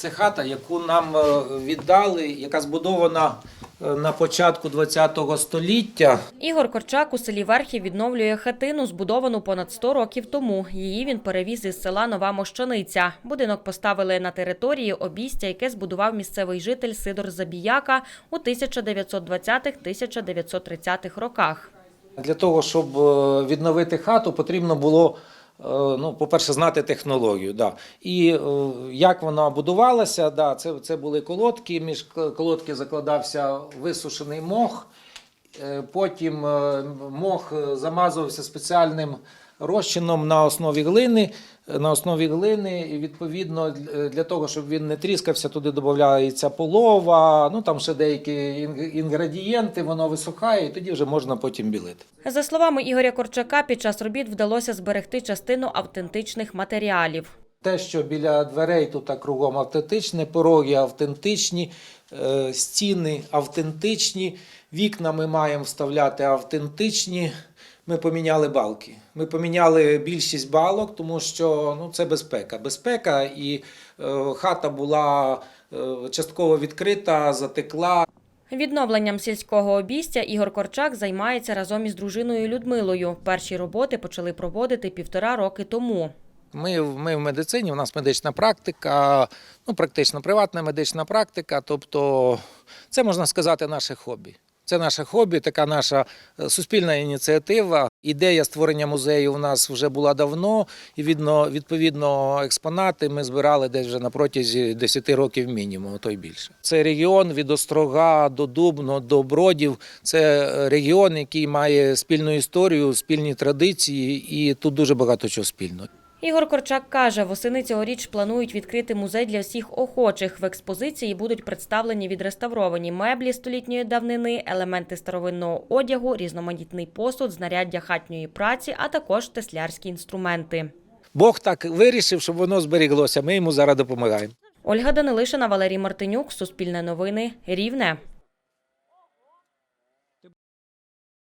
Це хата, яку нам е, віддали, яка збудована е, на початку ХХ століття. Ігор Корчак у селі Верхів відновлює хатину, збудовану понад 100 років тому. Її він перевіз із села Нова Мощаниця. Будинок поставили на території обійстя, яке збудував місцевий житель Сидор Забіяка у 1920-1930-х роках. Для того, щоб е, відновити хату, потрібно було, ну, по-перше, знати технологію. Да. І е, як вона будувалася, да, це, це були колодки, між колодки закладався висушений мох, Е, потім е, мох е, замазувався спеціальним розчином на основі глини. Е, На основі глини, і відповідно для того, щоб він не тріскався, туди додається полова, ну там ще деякі інгредієнти, воно висухає, і тоді вже можна потім білити. За словами Ігоря Корчака, під час робіт вдалося зберегти частину автентичних матеріалів. Те, що біля дверей тут кругом автентичне, пороги автентичні, е, стіни автентичні, вікна ми маємо вставляти автентичні. Ми поміняли балки. Ми поміняли більшість балок, тому що ну, це безпека. Безпека і е, хата була е, частково відкрита, затекла. Відновленням сільського обійстя Ігор Корчак займається разом із дружиною Людмилою. Перші роботи почали проводити півтора роки тому. Ми, ми в медицині, у нас медична практика, ну практично приватна медична практика. Тобто, це можна сказати наше хобі. Це наше хобі, така наша е, суспільна ініціатива. Ідея створення музею у нас вже була давно, і відно, відповідно експонати ми збирали десь вже на протязі 10 років мінімум, а то й більше. Це регіон від Острога до Дубно, до Бродів. Це е, регіон, який має спільну історію, спільні традиції, і тут дуже багато чого спільного. Ігор Корчак каже, восени цьогоріч планують відкрити музей для всіх охочих. В експозиції будуть представлені відреставровані меблі столітньої давнини, елементи старовинного одягу, різноманітний посуд, знаряддя хатньої праці, а також теслярські інструменти. Бог так вирішив, щоб воно зберіглося. Ми йому зараз допомагаємо. Ольга Данилишина, Валерій Мартинюк, Суспільне новини, Рівне.